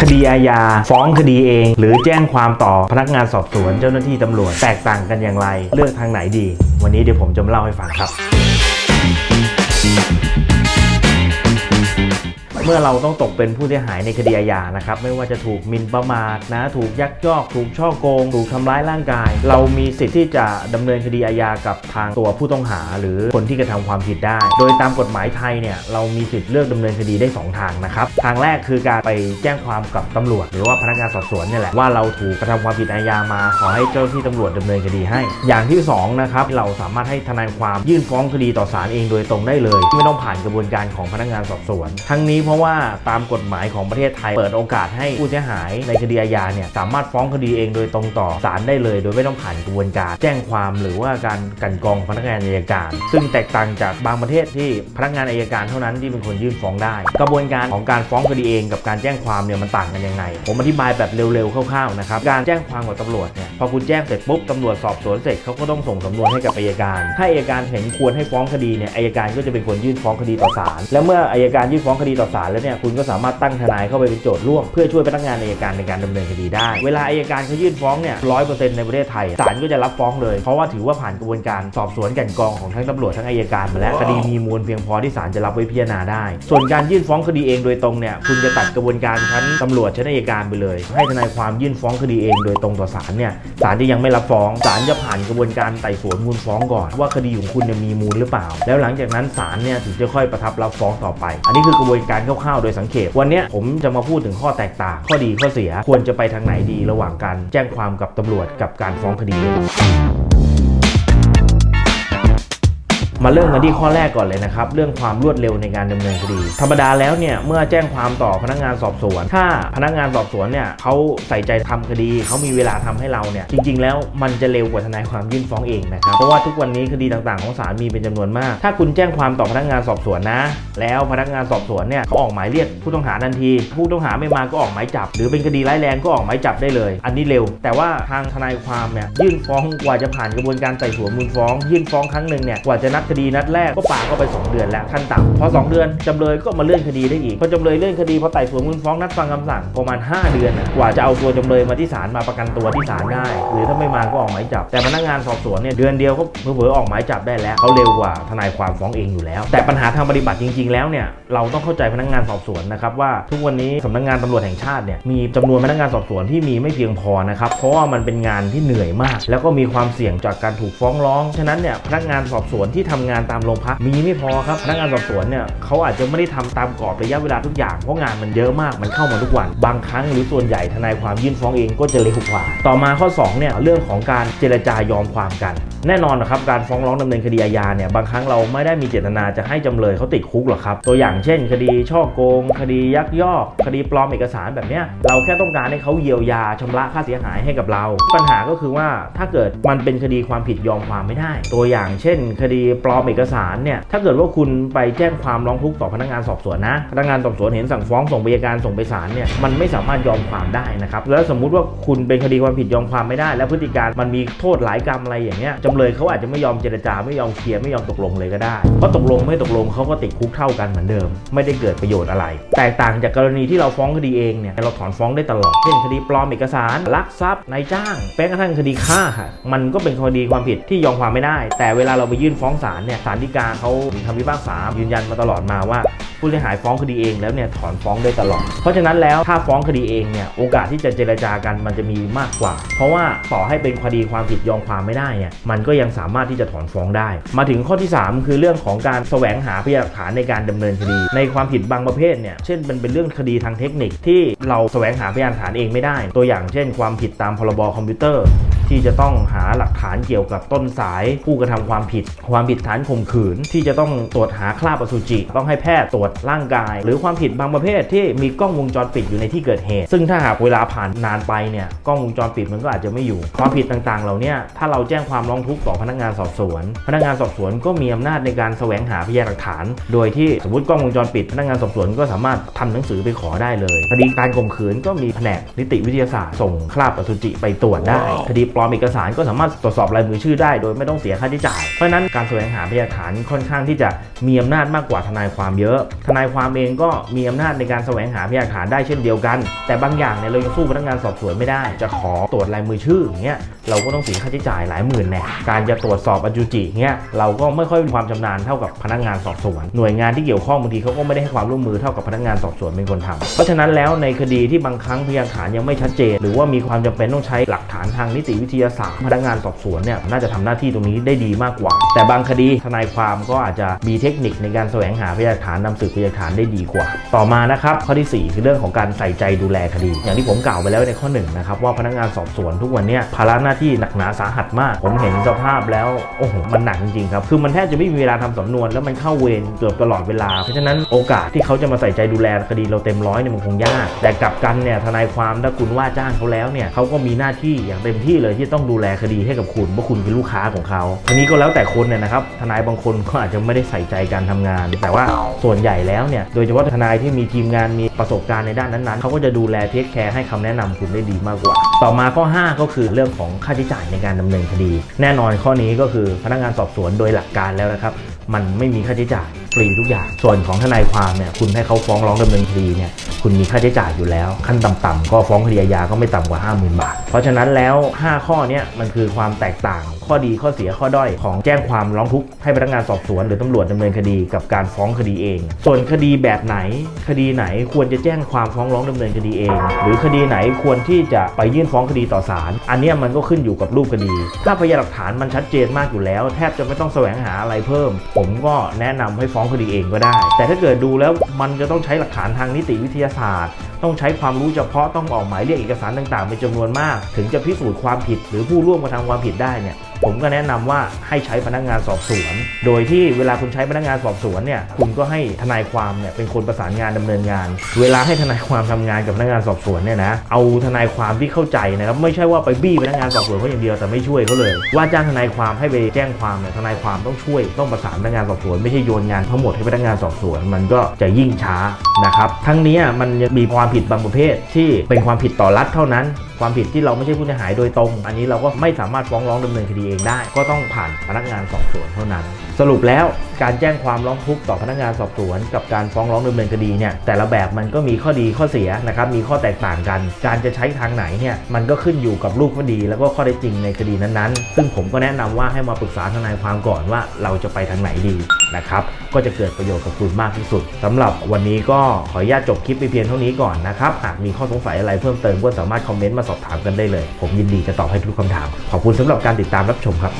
คดีอาญาฟ้องคดีเอง หรือแจ้งความต่อพนักงานสอบสวนเจ้าหน้าที่ตำรวจแตกต่างกันอย่างไร เลือกทางไหนดี วันนี้เดี๋ยวผมจะมาเล่าให้ฟังครับ เมื่อเราต้องตกเป็นผู้เสียหายในคดีอาญานะครับไม่ว่าจะถูกมินประมาทนะถูกยักยอก ถูกช่อโกง ถูกทำร้ายร่างกาย เรามีสิทธิ์ที่จะดำเนินคดีอาญากับทางตัวผู้ต้องหา หรือคนที่กระทำความผิดได้ โดยตามกฎหมายไทยเนี่ยเรามีสิทธิ์เลือกดำเนินคดีได้ 2 ทางนะครับทางแรกคือการไปแจ้งความกับตำรวจ หรือว่าพนักงานสอบสวนเนี่ยแหละว่าเราถูกกระทำความผิดอาญามา ขอให้เจ้าหน้าที่ตำรวจดำเนินคดีให้ อย่างที่สองนะครับเราสามารถให้ทนายความยื่นฟ้องคดีต่อศาลเองโดยตรงได้เลย ไม่ต้องผ่านกระบวนการของพนักงานสอบสวน ทั้งนี้เพราะว่าตามกฎหมายของประเทศไทย เปิดโอกาสให้ผู้เสียหายในคดีอาญาเนี่ยสามารถฟ้องคดีเองโดยตรงต่อศาลได้เลย โดยไม่ต้องผ่านกระบวนการแจ้งความหรือว่าการกันกองพนักงานอัยการ ซึ่งแตกต่างจากบางประเทศที่พนักงานอัยการเท่านั้นที่เป็นคนยื่นฟ้องได้ กระบวนการของการฟ้องคดีเองกับการแจ้งความเนี่ยมันต่างกันยังไง ผมอธิบายแบบเร็วๆคร่าวๆนะครับการแจ้งความกับตำรวจเนี่ยพอคุณแจ้งเสร็จปุ๊บตำรวจสอบสวนเสร็จเขาก็ต้องส่งสำนวนให้กับอัยการ ถ้าอัยการเห็นควรให้ฟ้องคดีเนี่ยอัยการก็จะเป็นคนยื่นฟ้องคดีต่อศาลแล้วเมื่ออัยการยื่นฟ้องคดีต่อศาลแล้วเนี่ยคุณก็สามารถตั้งทนายเข้าไปเป็นโจทย์ร่วม เพื่อช่วยพนักงานอัยการในการดำเนินคดีได้ เวลาอัยการเขายื่นฟ้องเนี่ยร้อยเปอร์เซ็นต์ในประเทศไทยศาลก็จะรับฟ้องเลย เพราะว่าถือว่าผ่านกระบวนการสอบสวนกลันกรองของทั้งตำรวจทั้งอัยการมาแล้วคดีมีมูลเพียงพอที่ศาลจะรับไว้พิจารณาได้ ส่วนการยื่นฟ้องคดีเองโดยตรงเนี่ยคุณจะตัดกระบวนการชั้นตำรวจชั้นอัยการไปเลย ให้ทนายความยื่นฟ้องคดีเองโดยตรงต่อศาลเนี่ยศาลจะยังไม่รับฟ้องศาลจะผ่านกระบวนการไต่สวนมูลฟ้องก่อน ว่าคดีของคุณเนี่ยมีมูลหรือเปล่า แล้วหลังจากนั้นศาลเนี่ยถึงจะค่อยประทับรับฟ้องต่อไป อันนี้คือกระบวนการคร่าวๆ โดยสังเกตวันนี้ผมจะมาพูดถึงข้อแตกต่าง ข้อดีข้อเสียควรจะไปทางไหนดีระหว่างการแจ้งความกับตำรวจกับการฟ้องคดี มาเริ่มกันที่ข้อแรกก่อนเลยนะครับ เรื่องความรวดเร็วในการดำเนินคดี ธรรมดาแล้วเนี่ยเมื่อแจ้งความต่อพนักงานสอบสวน ถ้าพนักงานสอบสวนเนี่ยเขาใส่ใจทำคดีเขามีเวลาทำให้เราเนี่ยจริง ๆ แล้วมันจะเร็วกว่าทนายความยื่นฟ้องเองนะครับเพราะว่าทุกวันนี้คดีต่างๆ ของศาลมีเป็นจำนวนมาก ถ้าคุณแจ้งความต่อพนักงานสอบสวนนะ แล้วพนักงานสอบสวนเนี่ยเขาออกหมายเรียกผู้ต้องหาทันที ผู้ต้องหาไม่มาก็ออกหมายจับ หรือเป็นคดีร้ายแรงก็ออกหมายจับได้เลย อันนี้เร็ว แต่ว่าทางทนายความเนี่ยยื่นฟ้องกว่าจะผ่านกระบวนการไต่สวนมูลฟ้อง ยื่นฟ้องครั้งหนึ่งเนี่ยกว่าจะนัดคดีนัดแรกก็ป่าก็ไป 2 เดือนแล้วขั้นต่ำพอ 2 เดือนจำเลยก็มาเลื่อนคดีได้อีกพอจำเลยเลื่อนคดีพอไต่สวนมูลฟ้องนัดฟังคำสั่งประมาณ 5 เดือนกว่าจะเอาตัวจำเลยมาที่ศาลมาประกันตัวที่ศาลได้ หรือถ้าไม่มาก็ออกหมายจับ แต่พนักงานสอบสวนเนี่ยเดือนเดียวก็เผลอๆออกหมายจับได้แล้วเขาเร็วกว่าทนายความฟ้องเองอยู่แล้ว แต่ปัญหาทางปฏิบัติจริง ๆ แล้วเนี่ยเราต้องเข้าใจพนักงานสอบสวนนะครับว่าทุกวันนี้สำนักงานตำรวจแห่งชาติเนี่ยมีจำนวนพนักงานสอบสวนที่มีไม่เพียงพอนะครับเพราะว่ามันเป็นงานที่เหนื่อยมาก แล้วก็มีความเสี่ยงจากการถูกฟ้องร้อง ฉะนั้นเนี่ยพนักงานสอบสวนที่ทำงานตามโรงพักมีไม่พอครับพนักงานสอบสวนเนี่ยเขาอาจจะไม่ได้ทำตามกรอบระยะเวลาทุกอย่างเพราะงานมันเยอะมากมันเข้ามาทุกวัน บางครั้งหรือส่วนใหญ่ทนายความยื่นฟ้องเองก็จะเร็วกว่า ต่อมาข้อ2เนี่ยเรื่องของการเจรจายอมความกัน แน่นอนนะครับการฟ้องร้องดำเนินคดีอาญาเนี่ยบางครั้งเราไม่ได้มีเจตนาจะให้จำเลยเขาติดคุกหรอกครับตัวอย่างเช่น คดีช่อโกง คดียักยอก คดีปลอมเอกสารแบบเนี้ยเราแค่ต้องการให้เขาเยียวยาชำระค่าเสียหายให้กับเรา ปัญหาก็คือว่าถ้าเกิดมันเป็นคดีความผิดยอมความไม่ได้ ตัวอย่างเช่น คดีปลอมเอกสารเนี่ยถ้าเกิดว่าคุณไปแจ้งความร้องทุกข์ต่อพนักงานสอบสวนนะ พนักงานสอบสวนเห็นสั่งฟ้องส่งไปอัยการส่งไปศาลเนี่ยมันไม่สามารถยอมความได้นะครับแล้วสมมุติว่าคุณเป็นคดีความผิดยอมความไม่ได้ แล้วพฤติการมันมีโทษหลายกรรมอะไรอย่างเงี้ยจำเลยเขาอาจจะไม่ยอมเจรจาไม่ยอมเคลียร์ไม่ยอมตกลงเลยก็ได้เพราะตกลงไม่ตกลงเขาก็ติดคุกเท่ากันเหมือนเดิม ไม่ได้เกิดประโยชน์อะไร แตกต่างจากกรณีที่เราฟ้องคดีเองเนี่ยเราถอนฟ้องได้ตลอดเช่นคดีปลอมเอกสารลักทรัพย์นายจ้างแม้กระทั่งคดีฆ่า มันก็เป็นคดีความผิดที่ยอมความไม่ได้ แต่เวลาเราไปยื่นฟ้องศาลเนี่ยศาลฎีกาเขามีคำพิพากษายืนยันมาตลอดมาว่า ผู้เสียหายฟ้องคดีเองแล้วเนี่ยถอนฟ้องได้ตลอด เพราะฉะนั้นแล้วถ้าฟ้องคดีเองเนี่ยโอกาสที่จะเจรจากันมันจะมีมากกว่า เพราะว่าต่อให้เป็นคดีความผิดยอมความไม่ได้เนี่ยมันก็ยังสามารถที่จะถอนฟ้องได้ มาถึงข้อที่ 3 คือเรื่องของการแสวงหาพยานหลักฐานในการดำเนินคดี ในความผิดบางประเภทเนี่ยเช่นมันเป็นเรื่องคดีทางเทคนิคที่เราแสวงหาพยานหลักฐานเองไม่ได้ ตัวอย่างเช่น ความผิดตามพรบคอมพิวเตอร์ ที่จะต้องหาหลักฐานเกี่ยวกับต้นสายผู้กระทำความผิด ความผิดฐานข่มขืน ที่จะต้องตรวจหาคราบอสุจิ ต้องให้แพทย์ตรวจร่างกาย หรือความผิดบางประเภทที่มีกล้องวงจรปิดอยู่ในที่เกิดเหตุ ซึ่งถ้าหากเวลาผ่านนานไปเนี่ยกล้องวงจรปิดมันก็อาจจะไม่อยู่ ความผิดต่างๆ เหล่าเนี้ยถ้าเราแจ้งความร้องทุกข์ต่อพนักงานสอบสวน พนักงานสอบสวนก็มีอำนาจในการแสวงหาพยานหลักฐาน โดยที่สมมติกล้องวงจรปิดพนักงานสอบสวนก็สามารถทำหนังสือไปขอได้เลยคดีการข่มขืนก็มีแผนกนิติวิทยาศาสตร์ส่งคราบอสุจิไปตรวจได้คดีปลอมลอมเอกสารก็สามารถตรวจสอบลายมือชื่อได้ โดยไม่ต้องเสียค่าใช้จ่าย เพราะนั้นการแสวงหาพยานฐานค่อนข้างที่จะมีอำนาจมากกว่าทนายความเยอะ ทนายความเองก็มีอำนาจในการแสวงหาพยานฐานได้เช่นเดียวกัน แต่บางอย่างเนี่ยเรายังสู้พนักงานสอบสวนไม่ได้ จะขอตรวจลายมือชื่ออย่างเงี้ยเราก็ต้องเสียค่าใช้จ่ายหลายหมื่นแน่การจะตรวจสอบอจุจิเงี้ยเราก็ไม่ค่อยมีความชำนาญเท่ากับพนักงานสอบสวน หน่วยงานที่เกี่ยวข้องบางทีเขาก็ไม่ได้ให้ความร่วมมือเท่ากับพนักงานสอบสวนเป็นคนทำเพราะฉะนั้นแล้วในคดีที่บางครั้งพยานฐานยังไม่ชัดเจน หรือว่ามีความจำเป็นต้องใช้หลักฐานทางนิติวิทยาศาสตร์พนักงานสอบสวนเนี่ยน่าจะทำหน้าที่ตรงนี้ได้ดีมากกว่า แต่บางคดีทนายความก็อาจจะมีเทคนิคในการแสวงหาพยานฐานนำสืบพยานฐานได้ดีกว่า ต่อมานะครับข้อที่ 4 คือเรื่องของการใส่ใจดูแลคดี อย่างที่ผมกล่าวไปแล้วในข้อหนึ่งนะครับว่าพนักงานสอบสวนทุกวันเนี้ภาระหน้าที่หนักหนาสาหัสมาก ผมเห็นสภาพแล้วโอ้โหมันหนักจริงๆครับคือมันแทบจะไม่มีเวลาทำสำนวน แล้วมันเข้าเวรเกือบตลอดเวลาเพราะฉะนั้นโอกาสที่เขาจะมาใส่ใจดูแลคดีเราเต็มร้อยเนี่ยมันคงยาก แต่กลับกันเนี่ยทนายความถ้าคุณว่าจ้างเขาแล้วเนี่ยเขาก็มีหน้าที่อย่างเต็มที่เลยที่ต้องดูแลคดีให้กับคุณเพราะคุณคือลูกค้าของเขาทีนี้ก็แล้วแต่คนเนี่ยนะครับทนายบางคนก็อาจจะไม่ได้ใส่ใจการทำงาน แต่ว่าส่วนใหญ่แล้วเนี่ยโดยเฉพาะทนายที่มีทีมงานมีประสบการณ์ในด้านนั้นๆเขาก็จะดูแลเทคแคร์ให้คำแนะนำคุณได้ดีมากกว่า ต่อมาข้อ 5 ก็คือเรื่องของค่าใช้จ่ายในการดำเนินคดี แน่นอนข้อนี้ก็คือพนักงานสอบสวนโดยหลักการแล้วนะครับมันไม่มีค่าใช้จ่ายฟรีทุกอย่าง ส่วนของทนายความเนี่ยคุณให้เขาฟ้องร้องดำเนินคดีเนี่ย คุณมีค่าใช้จ่ายอยู่แล้ว ขั้นต่ำๆก็ฟ้องคดีอาญาก็ไม่ต่ำกว่า 50,000 บาท เพราะฉะนั้นแล้ว 5 ข้อเนี้มันคือความแตกต่าง ข้อดีข้อเสียข้อด้อยของแจ้งความร้องทุกข์ให้พนักงานสอบสวนหรือตำรวจดำเนินคดีกับการฟ้องคดีเอง ส่วนคดีแบบไหน คดีไหนควรจะแจ้งความฟ้องร้องดำเนินคดีเอง หรือคดีไหนควรที่จะไปยื่นฟ้องคดีต่อศาลอันนี้มันก็ขึ้นอยู่กับรูปคดี ถ้าพยานหลักฐานมันชัดเจนมากอยู่แล้ว แทบจะไม่ต้องแสวงหาอะไรเพิ่ม ผมก็แนะนำให้ฟ้องคดีเองก็ได้ แต่ถ้าเกิดดูแล้วมันจะต้องใช้หลักฐานทางนิติวิทยาศาสตร์ ต้องใช้ความรู้เฉพาะต้องออกหมายเรียกเอกสารต่างๆเป็นจำนวนมาก ถึงจะพิสูจน์ความผิด หรือผู้ร่วมกระทำความผิดได้เนี่ยผมก็แนะนำว่าให้ใช้พนักงานสอบสวน โดยที่เวลาคุณใช้พนักงานสอบสวนเนี่ยคุณก็ให้ทนายความเนี่ยเป็นคนประสานงานดำเนินงาน เวลาให้ทนายความทำงานกับพนักงานสอบสวนเนี่ยนะเอาทนายความที่เข้าใจนะครับไม่ใช่ว่าไปบี้พนักงานสอบสวนเขาอย่างเดียวแต่ไม่ช่วยเขาเลย ว่าจ้างทนายความให้ไปแจ้งความเนี่ยทนายความต้องช่วยต้องประสานพนักงานสอบสวนไม่ใช่โยนงานทั้งหมดให้พนักงานสอบสวนมันก็จะยิ่งช้านะครับทั้งนี้มันยังมีความผิดบางประเภทที่เป็นความผิดต่อรัฐเท่านั้นความผิดที่เราไม่ใช่ผู้เสียหายโดยตรง อันนี้เราก็ไม่สามารถฟ้องร้องดำเนินคดีเองได้ ก็ต้องผ่านพนักงานสอบสวนเท่านั้น สรุปแล้วการแจ้งความร้องทุกข์ต่อพนักงานสอบสวน กับการฟ้องร้องดำเนินคดีเนี่ยแต่ละแบบมันก็มีข้อดีข้อเสียนะครับมีข้อแตกต่างกัน การจะใช้ทางไหนเนี่ยมันก็ขึ้นอยู่กับรูปคดี แล้วก็ข้อได้จริงในคดีนั้นๆ ซึ่งผมก็แนะนำว่าให้มาปรึกษาทนายความก่อนว่าเราจะไปทางไหนดี นะครับก็จะเกิดประโยชน์กับคุณมากที่สุดสำหรับวันนี้ก็ขออนุญาตจบคลิปไปเพียงเท่านี้ก่อนนะครับหากมีข้อสงสัยอะไรเพิ่มเติมก็สามารถคอมเมนต์มาสอบถามกันได้เลย ผมยินดีจะตอบให้ทุกคำถาม ขอบคุณสำหรับการติดตามรับชมครับ